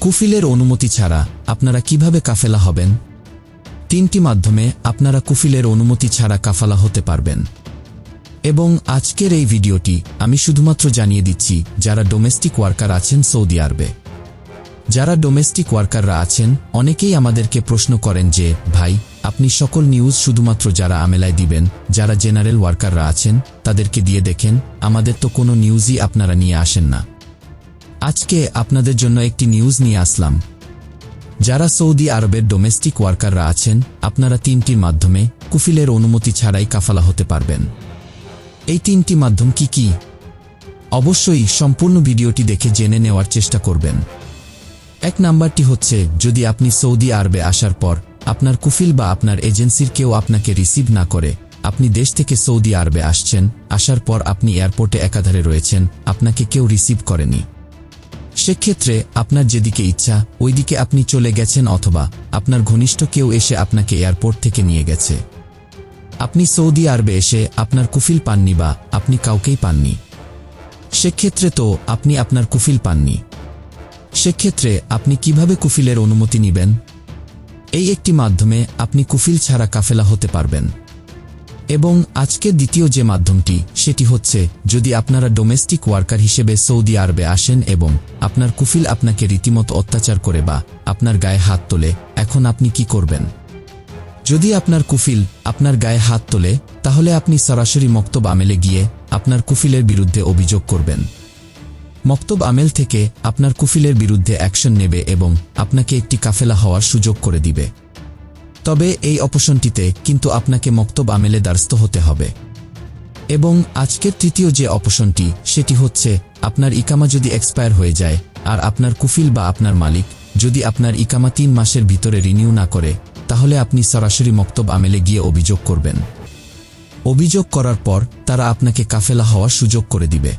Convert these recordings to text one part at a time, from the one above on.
কুফিলের অনুমতি ছাড়া আপনারা কীভাবে কাফেলা হবেন? তিনটি মাধ্যমে আপনারা কুফিলের অনুমতি ছাড়া কাফালা হতে পারবেন। এবং আজকের এই ভিডিওটি আমি শুধুমাত্র জানিয়ে দিচ্ছি, যারা ডোমেস্টিক ওয়ার্কার আছেন সৌদি আরবে। যারা ডোমেস্টিক ওয়ার্কাররা আছেন, অনেকেই আমাদেরকে প্রশ্ন করেন যে, ভাই, আপনি সকল নিউজ শুধুমাত্র যারা আমেলায় দিবেন, যারা জেনারেল ওয়ার্কাররা আছেন, তাদেরকে দিয়ে দেখেন, আমাদের তো কোনো নিউজই আপনারা নিয়ে আসেন না। আজকে আপনাদের জন্য একটি নিউজ নিয়ে আসলাম। যারা সৌদি আরবের ডোমেস্টিক ওয়ার্কাররা আছেন, আপনারা তিনটির মাধ্যমে কুফিলের অনুমতি ছাড়াই কাফালা হতে পারবেন। এই তিনটি মাধ্যম কি কি? অবশ্যই সম্পূর্ণ ভিডিওটি দেখে জেনে নেওয়ার চেষ্টা করবেন। এক নাম্বারটি হচ্ছে, যদি আপনি সৌদি আরবে আসার পর আপনার কুফিল বা আপনার এজেন্সির কেউ আপনাকে রিসিভ না করে, আপনি দেশ থেকে সৌদি আরবে আসছেন, আসার পর আপনি এয়ারপোর্টে একাধারে রয়েছেন, আপনাকে কেউ রিসিভ করেনি। সেক্ষেত্রে আপনার যেদিকে ইচ্ছা, ওইদিকে আপনি চলে গেছেন অথবা আপনার ঘনিষ্ঠ কেউ এসে আপনাকে এয়ারপোর্ট থেকে নিয়ে গেছে। আপনি সৌদি আরবে এসে আপনার কুফিল পাননি বা আপনি কাউকেই পাননি। সেক্ষেত্রে তো আপনি আপনার কুফিল পাননি। সেক্ষেত্রে আপনি কীভাবে কুফিলের অনুমতি নেবেন? এই একটি মাধ্যমে আপনি কুফিল ছাড়া কাফেলা হতে পারবেন। এবং আজকের দ্বিতীয় যে মাধ্যমটি, সেটি হচ্ছে, যদি আপনারা ডোমেস্টিক ওয়ার্কার হিসেবে সৌদি আরবে আসেন এবং আপনার কুফিল আপনাকে রীতিমতো অত্যাচার করে বা আপনার গায়ে হাত তোলে, এখন আপনি কি করবেন? যদি আপনার কুফিল আপনার গায়ে হাত তোলে, তাহলে আপনি সরাসরি মক্তব আমেলে গিয়ে আপনার কুফিলের বিরুদ্ধে অভিযোগ করবেন। মক্তব আমেল থেকে আপনার কুফিলের বিরুদ্ধে অ্যাকশন নেবে এবং আপনাকে একটি কাফেলা হওয়ার সুযোগ করে দিবে। তবে এই অপশনটিতে কিন্তু আপনাকে মক্তব আমেলে দ্বারস্থ হতে হবে। এবং আজকের তৃতীয় যে অপশনটি, সেটি হচ্ছে, আপনার ইকামা যদি এক্সপায়ার হয়ে যায়, আর আপনার কুফিল বা আপনার মালিক যদি আপনার ইকামা তিন মাসের ভিতরে রিনিউ না করে, তাহলে আপনি সরাসরি মক্তব আমেলে গিয়ে অভিযোগ করবেন। অভিযোগ করার পর তারা আপনাকে কাফেলা হওয়ার সুযোগ করে দিবে।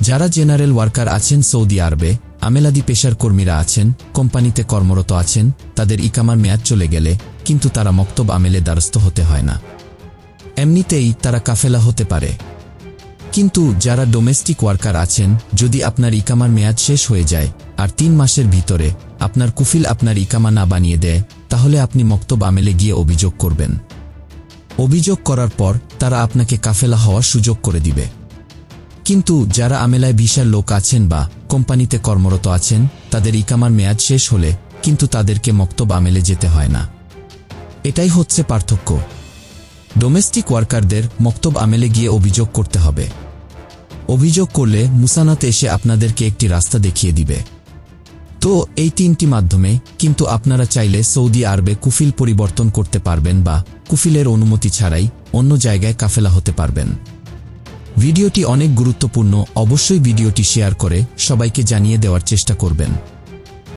যারা জেনারেল ওয়ার্কার আছেন সৌদি আরবে আমেলাদি পেশার কর্মীরা আছেন, কোম্পানিতে কর্মরত আছেন, তাদের ইকামার মেয়াদ চলে গেলে কিন্তু তারা মক্তব আমেলে দ্বারস্থ হতে হয় না। এমনিতেই তারা কাফেলা হতে পারে। কিন্তু যারা ডোমেস্টিক ওয়ার্কার আছেন, যদি আপনার ইকামার মেয়াদ শেষ হয়ে যায় আর তিন মাসের ভিতরে আপনার কুফিল আপনার ইকামা না বানিয়ে দেয়, তাহলে আপনি মক্তব আমেলে গিয়ে অভিযোগ করবেন। অভিযোগ করার পর তারা আপনাকে কাফেলা হওয়ার সুযোগ করে দিবে। কিন্তু যারা আমেলায় ভিসার লোক আছেন বা কোম্পানিতে কর্মরত আছেন, তাদের ইকামার মেয়াদ শেষ হলে কিন্তু তাদেরকে মক্তব আমেলে যেতে হয় না। এটাই হচ্ছে পার্থক্য। ডোমেস্টিক ওয়ার্কারদের মক্তব আমেলে গিয়ে অভিযোগ করতে হবে। অভিযোগ করলে মুসানাত এসে আপনাদেরকে একটি রাস্তা দেখিয়ে দিবে। তো, এই তিনটি মাধ্যমে কিন্তু আপনারা চাইলে সৌদি আরবে কুফিল পরিবর্তন করতে পারবেন বা কুফিলের অনুমতি ছাড়াই অন্য জায়গায় কাফেলা হতে পারবেন। ভিডিওটি অনেক গুরুত্বপূর্ণ অবশ্যই ভিডিওটি শেয়ার করে সবাইকে জানিয়ে দেওয়ার চেষ্টা করবেন।